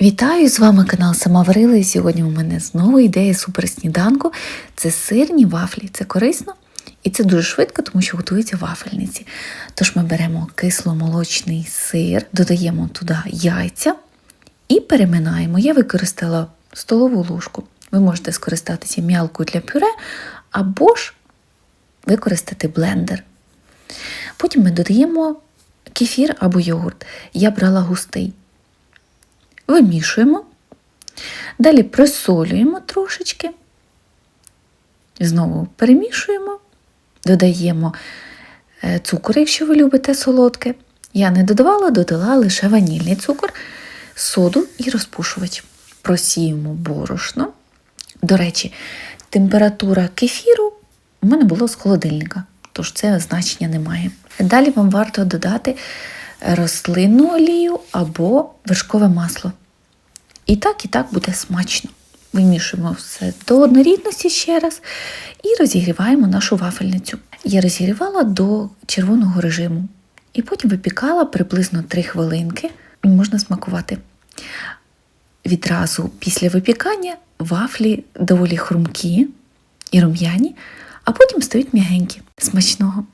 Вітаю з вами канал Сама Варила. І сьогодні у мене знову ідея суперсніданку. Це сирні вафлі. Це корисно і це дуже швидко, тому що готується в вафельниці. Тож ми беремо кисломолочний сир, додаємо туди яйця і переминаємо. Я використала столову ложку. Ви можете скористатися м'ялкою для пюре або ж використати блендер. Потім ми додаємо кефір або йогурт. Я брала густий. Вимішуємо. Далі присолюємо трошечки. Знову перемішуємо, додаємо е, цукор, якщо ви любите солодке. Я не додавала, додала лише ванільний цукор, соду і розпушувач. Просіємо борошно. До речі, температура кефіру у мене було з холодильника, тож це значення немає. Далі вам варто додати рослинну олію або вершкове масло. І так, і так буде смачно. Вимішуємо все до однорідності ще раз і розігріваємо нашу вафельницю. Я розігрівала до червоного режиму і потім випікала приблизно 3 хвилинки і можна смакувати. Відразу після випікання вафлі доволі хрумкі і рум'яні, а потім стають м'ягенькі. Смачного!